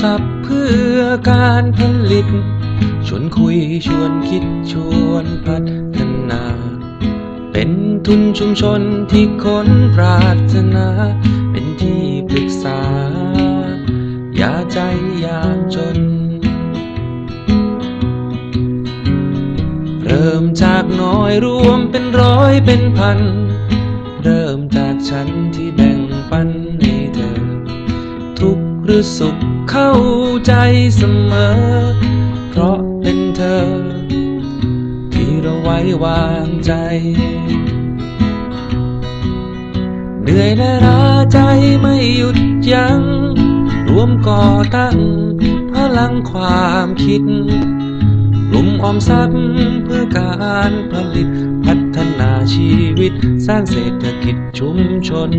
ทรัพย์เพื่อการผลิต ชวนคุยชวนคิดชวนพัฒนา เป็นทุนชุมชนที่คนปรารถนา เป็นที่ปรึกษา อย่าใจยามจน เริ่มจากน้อยรวมเป็นร้อยเป็นพัน เริ่มจากฉันที่แบ่งปันห หรือสุขเข้าใจเสมอ เพราะเป็นเธอ ที่เราไว้วางใจ เหนื่อยและล้าใจไม่หยุดยัง้งรวมก่อตั้งพลังความคิดกลุ่มออมทรัพย์เพื่อการผลิตพัฒนาชีวิตสร้างเศรษฐกิจชุมชน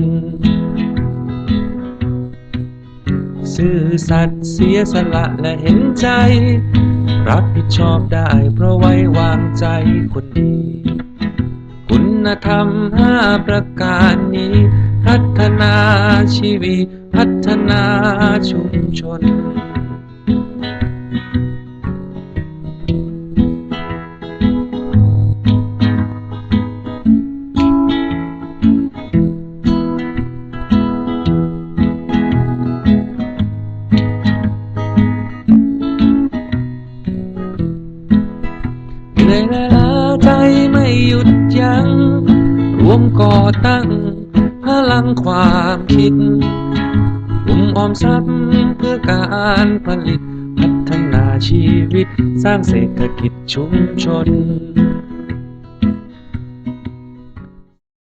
ซื่อสัตย์เสียสละและเห็นใจ รับผิดชอบได้เพราะไว้วางใจคนดี คุณธรรมห้าประการนี้ พัฒนาชีวิต พัฒนาชุมชน อยและล้าใจไม่หยุดยัง้งรวมก่อตั้ง พลังความคิดกลุ่มออมทรัพย์เพื่อการผลิต พัฒนาชีวิตสร้างเศรษฐกิจชุมชน